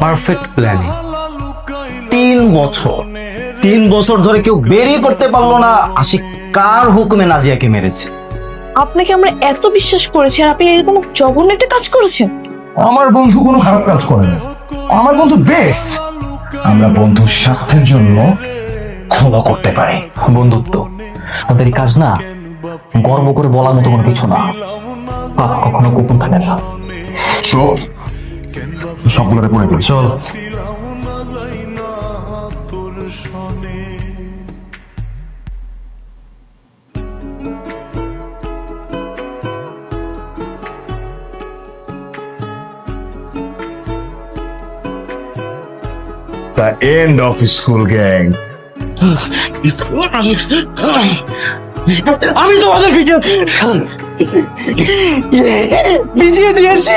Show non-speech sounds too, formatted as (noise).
Perfect planning তিন বছর। তিন বছর ধরে কেউ বেরিয়ে করতে পারল না। আশিক কার হুকুমে নাজিয়াকে মেরেছে? আপনাকে আমরা এত বিশ্বাস করেছি আর আপনি এরকম জঘন্য একটা কাজ করেছেন। আমার বন্ধু কোনো খারাপ কাজ করে না। আমার বন্ধু বেস্ট আমরা বন্ধুর স্বার্থের জন্য ক্ষমা করতে পারি। বন্ধুত্ব তাদের এই কাজ না গর্ব করে বলার মতো কোনো কিছু না। পাপ কখনো গোপন থাকে না। সবগুলোরে পড়ে গেল চল। The end of school gang. আমি তোমাদের ভিডিও ভিজিয়ে (laughs) দিয়েছি।